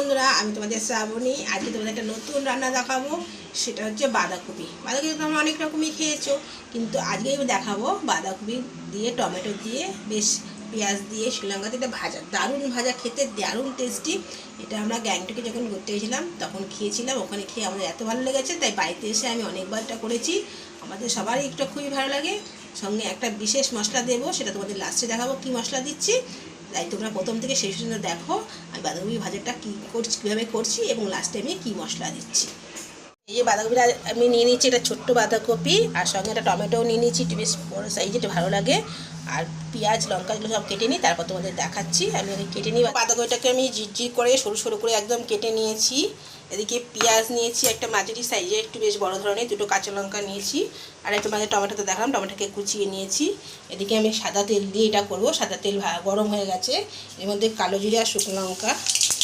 বন্ধুরা, আমি তোমাদের শ্রাবণী। আজকে তোমাদের একটা নতুন রান্না দেখাবো। সেটা হচ্ছে বাঁধাকপি। বাঁধাকপি তোমরা অনেক রকমই খেয়েছো, কিন্তু আজকে আমি দেখাবো বাঁধাকপি দিয়ে, টমেটো দিয়ে, বেশ পেঁয়াজ দিয়ে, শ্রীলঙ্কা দিয়ে ভাজা, দারুণ ভাজা, খেতে দারুণ টেস্টি এটা আমরা গ্যাংটকে যখন ঘুরতে গেছিলাম, তখন খেয়েছিলাম। ওখানে খেয়ে আমাদের এত ভালো লেগেছে, তাই বাড়িতে এসে আমি অনেকবার এটা করেছি। আমাদের সবারই একটু খুবই ভালো লাগে। সঙ্গে একটা বিশেষ মশলা দেবো, সেটা তোমাদের লাস্টে দেখাবো কী মশলা দিচ্ছি। তাই তোমরা প্রথম থেকে শেষ পর্যন্ত দেখো আমি বাঁধাকপি ভাজাটা কী করছি, কীভাবে করছি এবং লাস্টে আমি কী মশলা দিচ্ছি। এই যে বাঁধাকপিটা আমি নিয়ে নিচ্ছি, এটা ছোট্ট বাঁধাকপি, আর সঙ্গে একটা টমেটোও নিয়ে নিচ্ছি, একটু বেশ বড়ো সাইজ এটা ভালো লাগে। আর পেঁয়াজ লঙ্কাগুলো সব কেটে নিই, তারপর তোমাদের দেখাচ্ছি, আমি কেটে নিই। বাঁধাকপিটাকে আমি জিরজির করে সরু সরু করে একদম কেটে নিয়েছি। এদিকে পেঁয়াজ নিয়েছি, একটা মাঝারি সাইজে একটু বেশ বড় ধরনের, দুটো কাঁচা লঙ্কা নিয়েছি, আর একটা মাঝে টমেটোতে দেখালাম টমেটোকে কুচিয়ে নিয়েছি। এদিকে আমি সাদা তেল দিয়ে এটা করব, সাদা তেল গরম হয়ে গেছে, এর মধ্যে কালো জিরে আর শুকনো লঙ্কা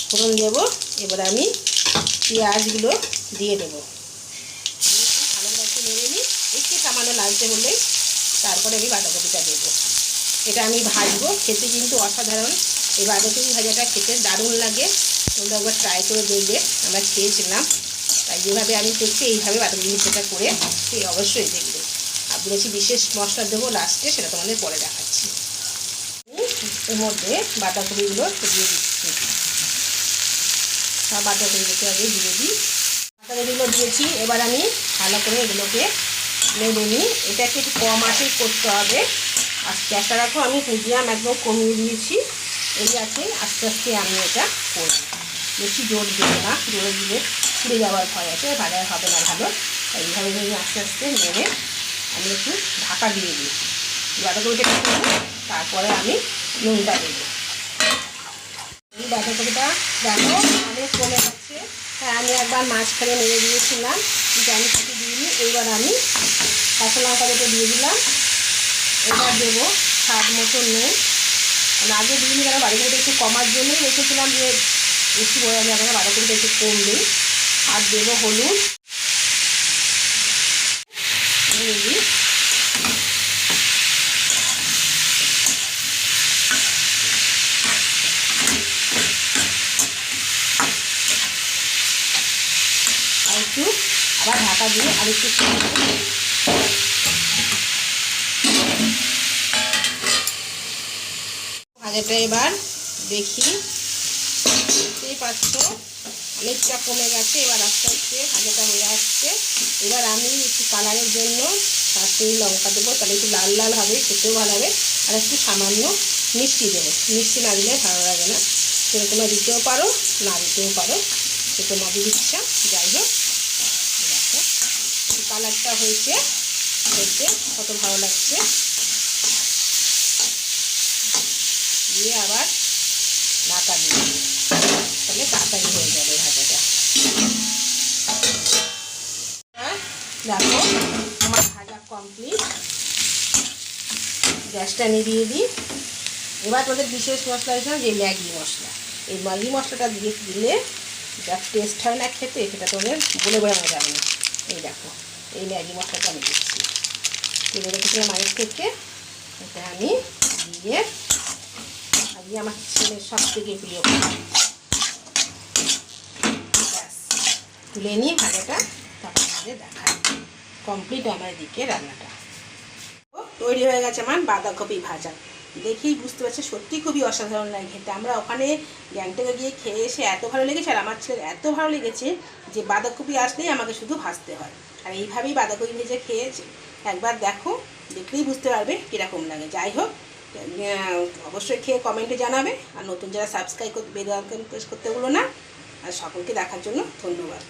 ফোড়ন দেবো, এবার আমি পেঁয়াজগুলো দিয়ে দেবো। ভালো একটু নেড়ে নিই, একটু সামান্য লালচে হলে তারপরে আমি বাঁধাকপিটা দেবো। এটা আমি ভাজবো, খেতে কিন্তু অসাধারণ, এই বাঁধাকপি ভাজাটা খেতে দারুণ লাগে। তোমরা একবার ট্রাই করে দেখবে, আমরা খেয়েছিলাম তাই যেভাবে আমি করছি, এইভাবে বাঁধাকপি ভাজাটা করে সে অবশ্যই দেখবে। আর বলেছি বিশেষ মশলা দেবো লাস্টে সেটা তোমাদের পরে দেখাচ্ছি। এর মধ্যে বাঁধাকপিগুলো দিয়ে দিচ্ছি। সব বাঁধাকপিগুলোকে আগে দিয়ে দিই। বাঁধাকপিগুলো দিয়েছি, এবার আমি ভালো করে এগুলোকে নেড়ে নিই। এটাকে একটু কম আঁচেই করতে হবে। আর চেষ্টা রাখো, আমি মিডিয়াম একদম কমিয়ে দিয়েছি। এই আছে আস্তে আস্তে আমি এটা করব। বেশি জোর দেবো না জোরে দিলে পুড়ে যাওয়ার ভয় আছে ভাজা হবে না ভালো। এইভাবে আমি আস্তে আস্তে নেড়ে আমি একটু ঢাকা দিয়ে দিই। বাঁধাকপিটা নেড়ে তারপরে আমি নুনটা দেবো। এই বাঁধাকপিটা দেখো অনেক কমে যাচ্ছে হ্যাঁ আমি একবার মাঝখানে নেড়ে দিয়েছিলাম, কিন্তু আমি কিছু দিইনি। এইবার আমি কাঁচা লঙ্কা দুটো দিয়ে দিলাম। এবার দেবো স্বাদ মতো মানে আগে দিইনি কেন? বাঁধাকপিটা একটু কমার জন্যই রেখেছিলাম যে বেশি বড় আমি আপনারা বাঁধাকপিটা একটু কম দিই। আর দেবো হলুদ। আর একটু আবার ঢাকা দিয়ে আর একটু। ভাজাটা এবার দেখি। দেখতেই পাচ্ছ অনেকটা কমে গেছে, এবার আস্তে আস্তে ভাজাটা হয়ে আসছে। এবার আমি একটু কালারের জন্য কাশ্মীরি লঙ্কা দেবো, তাহলে একটু লাল লাল হবে, খেতেও ভালো হবে। আর একটু সামান্য মিষ্টি দেবো। মিষ্টি না দিলে ভালো লাগে না। তোমরা দিতেও পারো, না দিতেও পারো। সে তোমাদের ইচ্ছা, যাই হোক। কালারটা হয়েছে, দেখতে কত ভালো লাগছে। দিয়ে আবার ঢাকা দিয়ে দিই। তাহলে তাড়াতাড়ি হয়ে যাবে ভাজাটা আর দেখো, আমার ভাজা কমপ্লিট গ্যাসটা নিভিয়ে দিই। এবার তোদের বিশেষ মশলা হিসেবে যে ম্যাগি মশলা। এই ম্যাগি মশলাটা দিয়ে দিলে যা টেস্ট হয় না খেতে, সেটা তোদের বলে বোঝানো যাবে না। এই দেখো, এই ম্যাগি মশলাটা আমি দিচ্ছি। তুলে রেখেছিলাম আগের থেকে, এটা আমি দিয়ে আজকে আমার ছেলের সব থেকে প্রিয় তুলে নিয়ে ভাজাটা তারপর আমাদের দেখাই। কমপ্লিট আমার দিকে রান্নাটা। ও, তৈরি হয়ে গেছে আমার বাঁধাকপি ভাজা। দেখেই বুঝতে পারছে সত্যি খুবই অসাধারণ লাগে খেতে। আমরা ওখানে গ্যাংটকে গিয়ে খেয়ে এসে এত ভালো লেগেছে আর আমার ছেলের এত ভালো লেগেছে যে বাঁধাকপি আসলেই আমাকে শুধু ভাজতে হয়। আর এইভাবেই বাঁধাকপি ভেজে খেয়েছে। একবার দেখো দেখলেই বুঝতে পারবে কীরকম লাগে। যাই হোক অবশ্যই খেয়ে কমেন্টে জানাবে। আর নতুন যারা সাবস্ক্রাইব করতে প্রেস করতে বলো না আর সকলকে দেখার জন্য ধন্যবাদ।